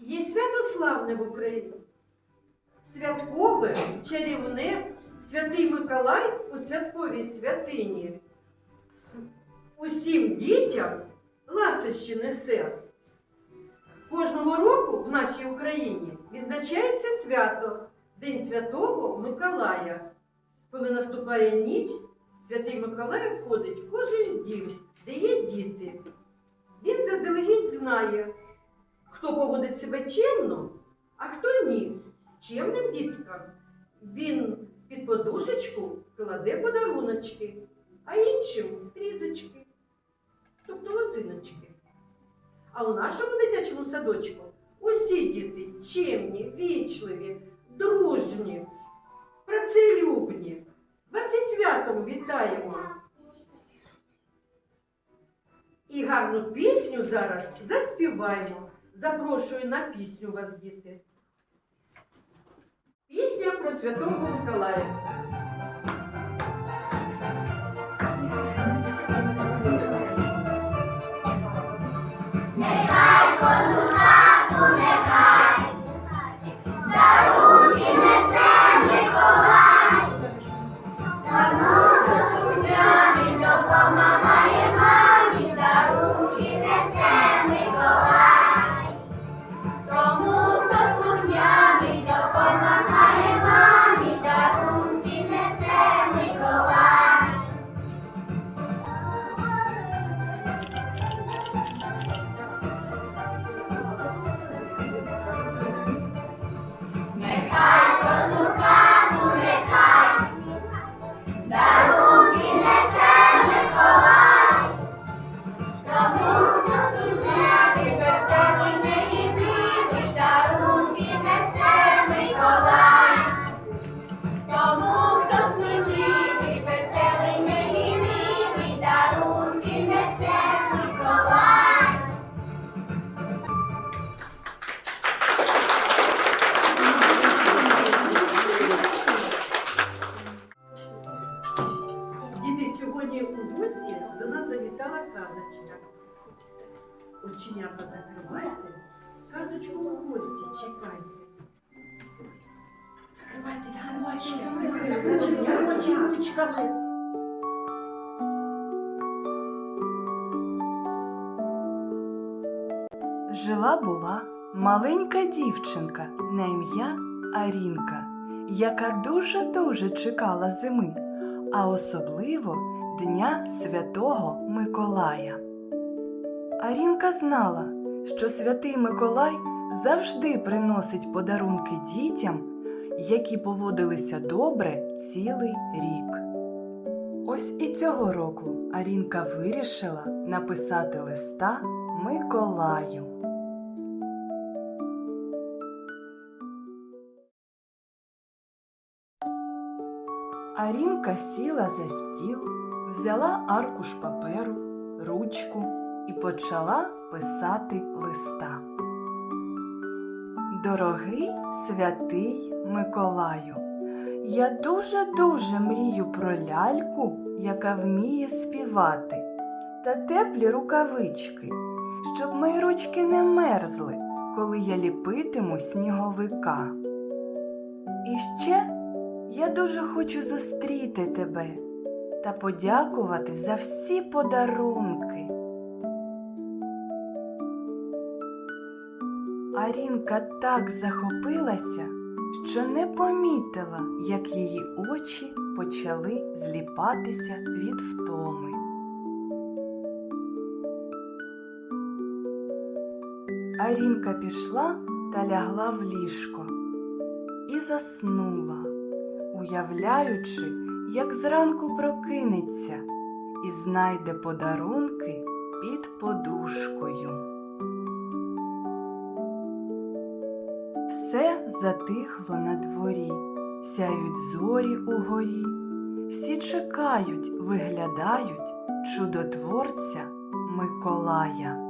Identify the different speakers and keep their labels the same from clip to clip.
Speaker 1: Є свято славне в Україні. Святкове, чарівне, святий Миколай у святковій святині. Усім дітям ласощі несе. Кожного року в нашій Україні відзначається свято День Святого Миколая. Коли наступає ніч, святий Миколай входить кожен дім, де є діти. Він заздалегідь знає, хто поводить себе чемно, а хто ні. Чемним діткам він під подушечку кладе подаруночки, а іншим різочки, тобто лозиночки. А у нашому дитячому садочку усі діти чемні, вічливі, дружні, працелюбні. Вас і святом вітаємо! І гарну пісню зараз заспіваємо. Запрошую на пісню вас, діти. Пісня про Святого Миколая. Оченята закривайте, казочку у гості чекайте.
Speaker 2: Закривайте, Жила була маленька дівчинка на ім'я Арінка, яка дуже-дуже чекала зими, а особливо Дня Святого Миколая. Арінка знала, що святий Миколай завжди приносить подарунки дітям, які поводилися добре цілий рік. Ось і цього року Арінка вирішила написати листа Миколаю. Арінка сіла за стіл, взяла аркуш паперу, ручку і почала писати листа. Дорогий святий Миколаю, я дуже-дуже мрію про ляльку, яка вміє співати, та теплі рукавички, щоб мої ручки не мерзли, коли я ліпитиму сніговика. І ще я дуже хочу зустріти тебе та подякувати за всі подарунки. Арінка так захопилася, що не помітила, як її очі почали зліпатися від втоми. Арінка пішла та лягла в ліжко і заснула, уявляючи, як зранку прокинеться і знайде подарунки під подушкою. Все затихло на дворі, сяють зорі угорі, всі чекають, виглядають чудотворця Миколая.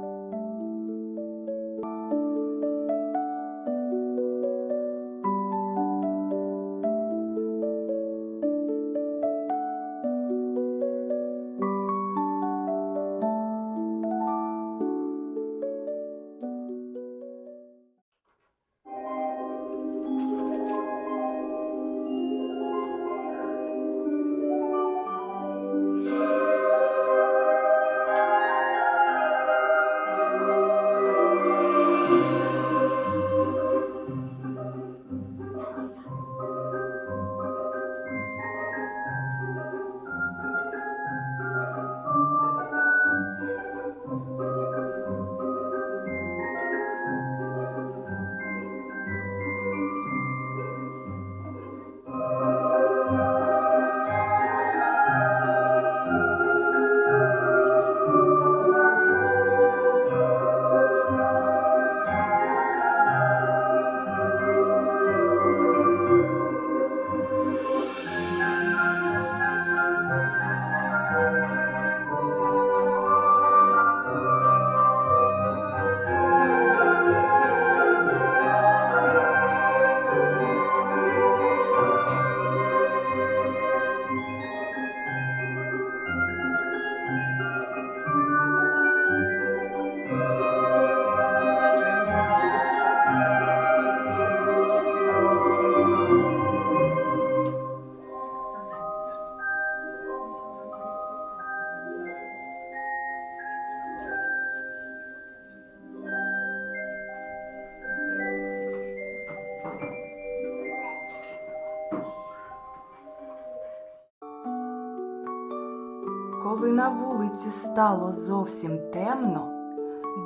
Speaker 2: На вулиці стало зовсім темно,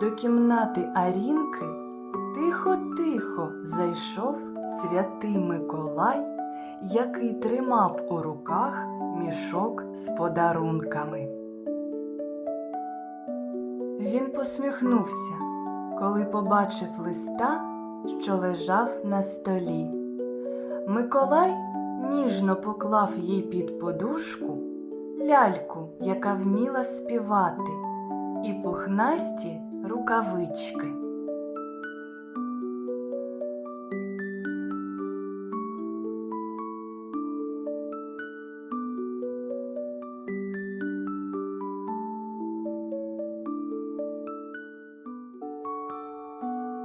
Speaker 2: до кімнати Арінки тихо-тихо зайшов святий Миколай, який тримав у руках мішок з подарунками. Він посміхнувся, коли побачив листа, що лежав на столі. Миколай ніжно поклав їй під подушку ляльку, яка вміла співати, і пухнасті рукавички.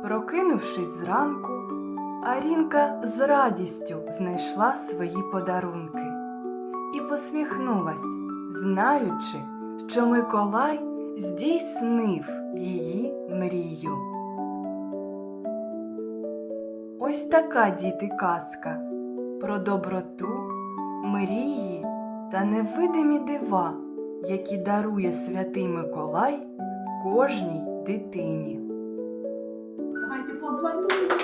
Speaker 2: Прокинувшись зранку, Арінка з радістю знайшла свої подарунки і посміхнулась, знаючи, що Миколай здійснив її мрію. Ось така діти казка про доброту, мрії та невидимі дива, які дарує святий Миколай кожній дитині.
Speaker 1: Давайте поаплодуємо.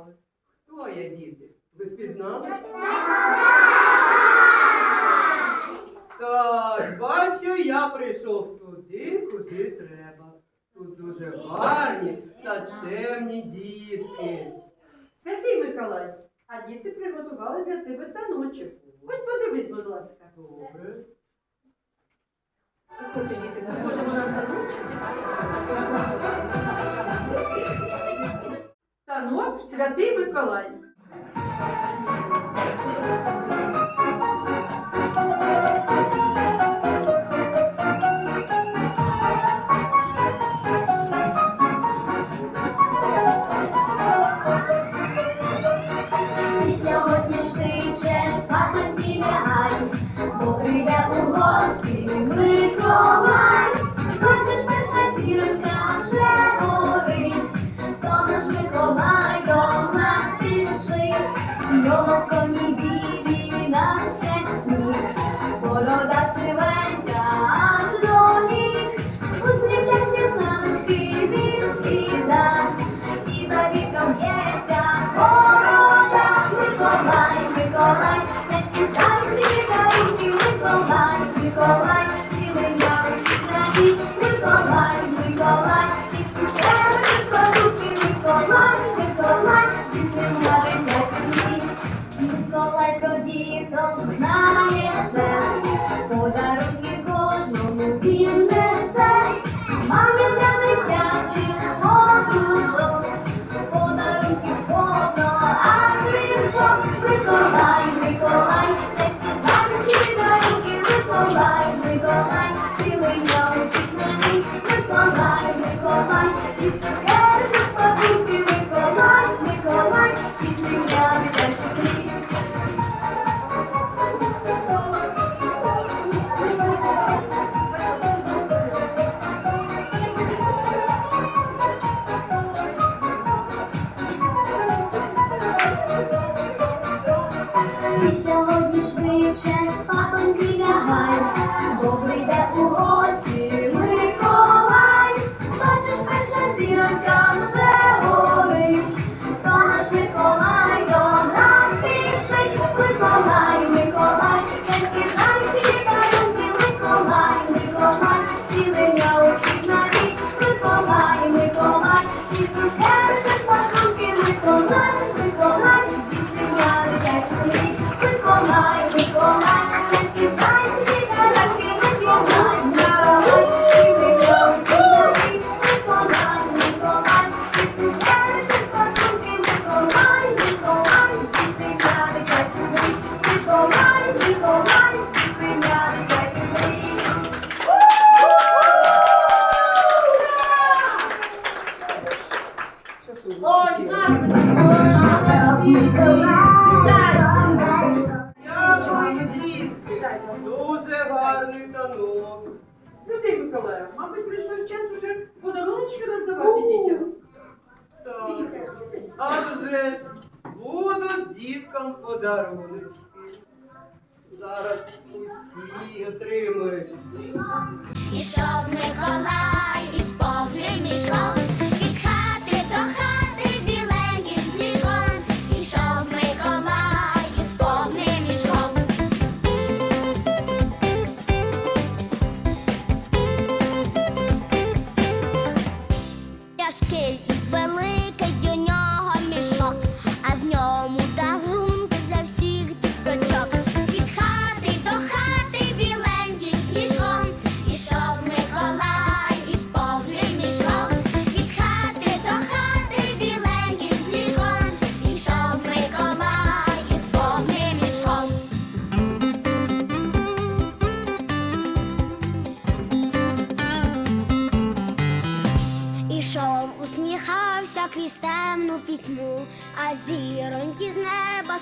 Speaker 3: Чекали. Хто я, діти? Ви впізнали? Так, бачу, я прийшов туди, куди треба. Тут дуже гарні та чемні дітки.
Speaker 4: Святий Миколай, а діти приготували для тебе таночок. Ось подивись, будь ласка.
Speaker 3: Добре.
Speaker 4: Виходьте, діти, виходимо на таночок. Танок Святий Миколай.
Speaker 5: І цукерки подарунки, Миколай, Миколай, пісні для дитячих. святий Миколаю. Мабуть, прийшов час уже
Speaker 4: подарунки роздавати дітям.
Speaker 3: Так. А вже ж будуть діткам подарунки. Зараз усі отримують.
Speaker 5: Ішов Миколай, із сповнив мішок. неба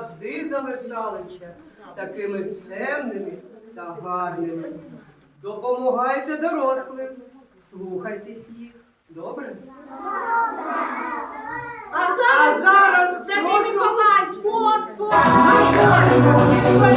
Speaker 3: завжди залишалися такими чемними та гарними. Допомагайте дорослим, слухайтесь їх. Добре?
Speaker 4: А зараз,
Speaker 3: а зараз прошу... Миколай, спот, спот, спот, спот,